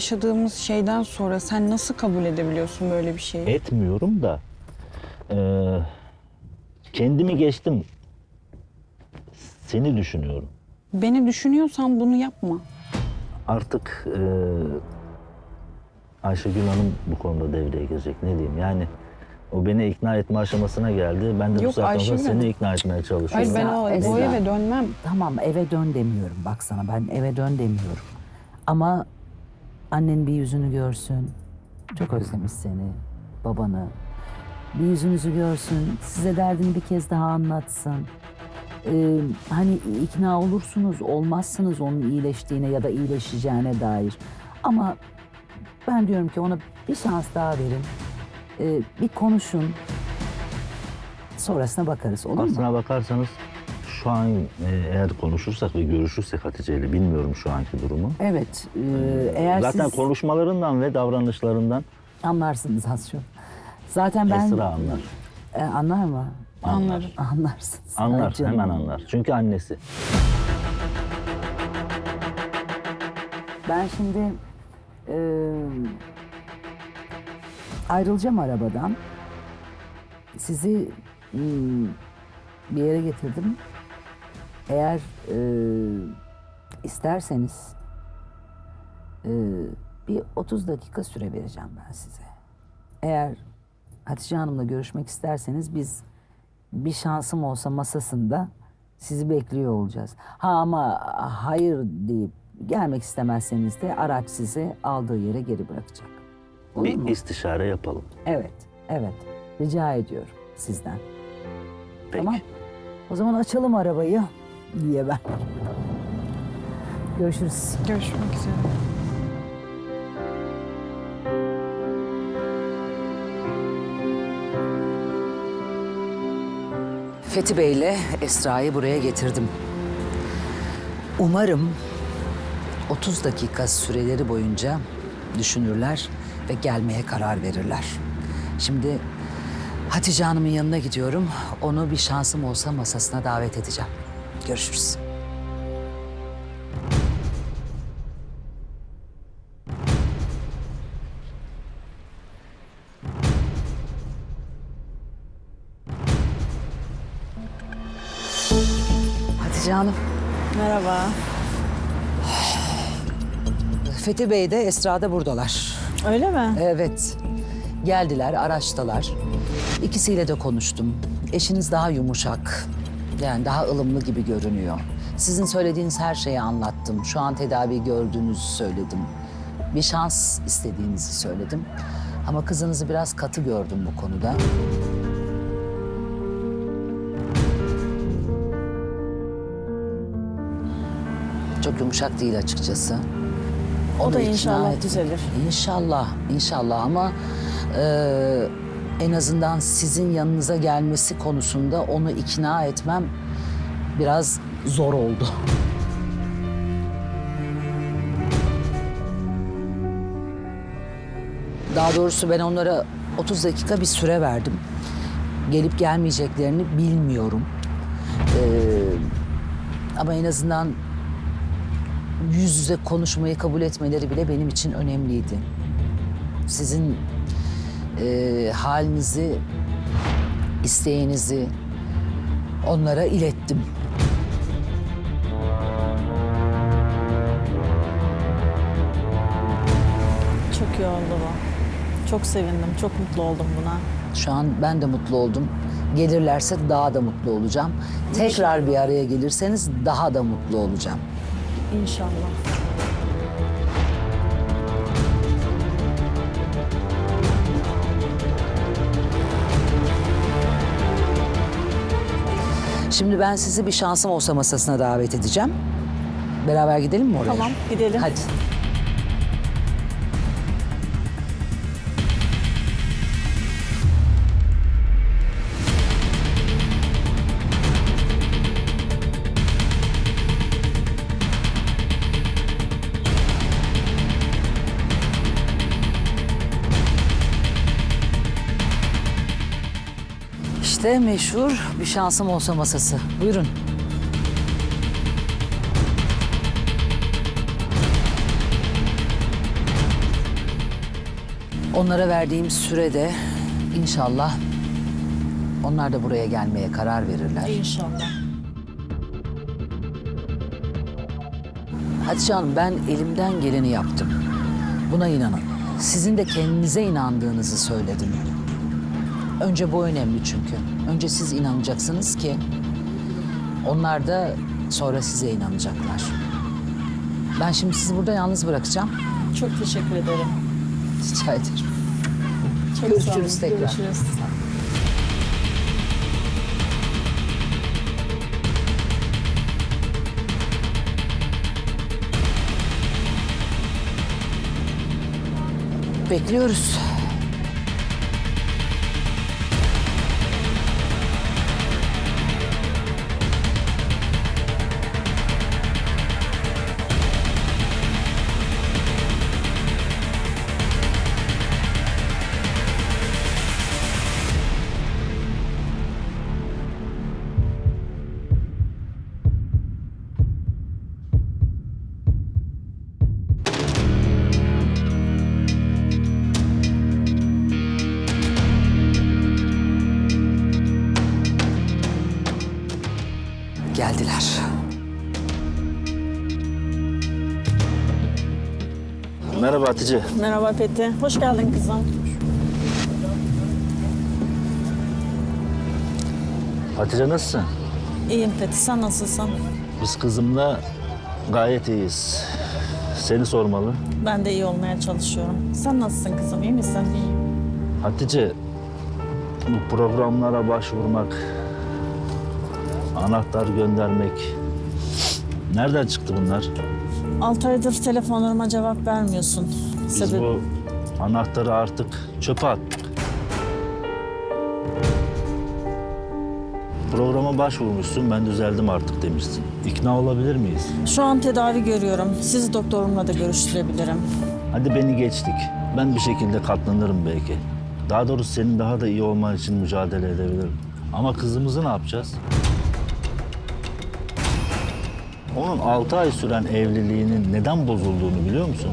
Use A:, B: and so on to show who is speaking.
A: yaşadığımız şeyden sonra sen nasıl kabul edebiliyorsun böyle bir şeyi?
B: Etmiyorum da eee, kendimi geçtim. Seni düşünüyorum.
A: Beni düşünüyorsan bunu yapma.
B: Artık eee Ayşegül Hanım bu konuda devreye girecek. Ne diyeyim yani o beni ikna etme aşamasına geldi. Ben de bu
A: Yok,
B: saatten sonra
A: Ayşegül
B: seni ikna etmeye çalışıyorum.
A: Hayır ben
C: Esra,
A: o, o
C: Esra.
A: eve dönmem.
C: Tamam eve dön demiyorum baksana ben eve dön demiyorum. Ama annen bir yüzünü görsün. Çok özlemiş seni, babanı. Bir yüzünüzü görsün, size derdini bir kez daha anlatsın. Ee, hani ikna olursunuz, olmazsınız onun iyileştiğine ya da iyileşeceğine dair. Ama ben diyorum ki ona bir şans daha verin. Ee, bir konuşun. Sonrasına bakarız olur mu?
B: Aslına bakarsanız şu an e, eğer konuşursak ve görüşürsek Hatice ile bilmiyorum şu anki durumu.
C: Evet. e, eğer
B: Zaten
C: siz
B: konuşmalarından ve davranışlarından
C: anlarsınız az çok. Zaten ben
B: Esra anlar.
C: E, anlar mı?
A: Anlarım.
C: Anlarsınız.
B: Anlar,
C: Ay canım.
B: hemen anlar. Çünkü annesi.
C: Ben şimdi e, ayrılacağım arabadan. Sizi hmm, bir yere getirdim. Eğer e, isterseniz e, bir 30 dakika süre vereceğim ben size. Eğer Hatice Hanım'la görüşmek isterseniz biz bir şansım olsa masasında sizi bekliyor olacağız. Ha ama hayır deyip gelmek istemezseniz de araç sizi aldığı yere geri bırakacak. Olur
B: Bir
C: mu?
B: istişare yapalım.
C: Evet, evet. Rica ediyorum sizden.
B: Peki.
C: Tamam. O zaman açalım arabayı diye ben. Görüşürüz.
A: Görüşmek üzere.
C: Fethi Bey ile Esra'yı buraya getirdim. Umarım 30 dakika süreleri boyunca düşünürler ve gelmeye karar verirler. Şimdi Hatice Hanım'ın yanına gidiyorum. Onu bir şansım olsa masasına davet edeceğim. Görüşürüz. Hatice Hanım.
A: Merhaba.
C: Fethi Bey de Esra da buradalar.
A: Öyle mi?
C: Evet. Geldiler, araçtalar. İkisiyle de konuştum. Eşiniz daha yumuşak. Yani daha ılımlı gibi görünüyor. Sizin söylediğiniz her şeyi anlattım. Şu an tedavi gördüğünüzü söyledim. Bir şans istediğinizi söyledim. Ama kızınızı biraz katı gördüm bu konuda. Çok yumuşak değil açıkçası.
D: O
C: Onu
D: da
C: ikna
D: inşallah düzelir.
C: İnşallah, inşallah ama e, en azından sizin yanınıza gelmesi konusunda onu ikna etmem biraz zor oldu. Daha doğrusu ben onlara 30 dakika bir süre verdim. Gelip gelmeyeceklerini bilmiyorum. Ee, ama en azından yüz yüze konuşmayı kabul etmeleri bile benim için önemliydi. Sizin e, halinizi, isteğinizi onlara ilettim.
D: Çok iyi oldu bu. Çok sevindim, çok mutlu oldum buna.
C: Şu an ben de mutlu oldum. Gelirlerse daha da mutlu olacağım. Tekrar bir araya gelirseniz daha da mutlu olacağım.
D: İnşallah.
C: Şimdi ben sizi bir şansım olsa masasına davet edeceğim. Beraber gidelim mi oraya?
D: Tamam, gidelim.
C: Hadi. İşte meşhur bir şansım olsa masası. Buyurun. Onlara verdiğim sürede inşallah onlar da buraya gelmeye karar verirler.
D: İnşallah.
C: Hatice Hanım ben elimden geleni yaptım. Buna inanın. Sizin de kendinize inandığınızı söyledim. Önce bu önemli çünkü. Önce siz inanacaksınız ki onlar da sonra size inanacaklar. Ben şimdi sizi burada yalnız bırakacağım.
D: Çok teşekkür ederim.
C: Rica ederim.
D: Çok
C: Görüşürüz
D: sağ
C: tekrar.
D: Görüşürüz.
C: Bekliyoruz. Geldiler.
B: Merhaba Hatice.
D: Merhaba Fethi. Hoş geldin kızım.
B: Hatice nasılsın?
D: İyiyim Fethi. Sen nasılsın?
B: Biz kızımla gayet iyiyiz. Seni sormalı.
D: Ben de iyi olmaya çalışıyorum. Sen nasılsın kızım? İyi misin?
B: Hatice, bu programlara başvurmak, anahtar göndermek, nereden çıktı bunlar?
D: Altı aydır telefonlarıma cevap vermiyorsun.
B: Biz
D: Sebep...
B: bu anahtarı artık çöpe attık. Programa başvurmuşsun, ben düzeldim artık demişsin. İkna olabilir miyiz?
D: Şu an tedavi görüyorum. Sizi doktorumla da görüştürebilirim.
B: Hadi beni geçtik. Ben bir şekilde katlanırım belki. Daha doğrusu senin daha da iyi olman için mücadele edebilirim. Ama kızımızı ne yapacağız? Onun 6 ay süren evliliğinin neden bozulduğunu biliyor musun?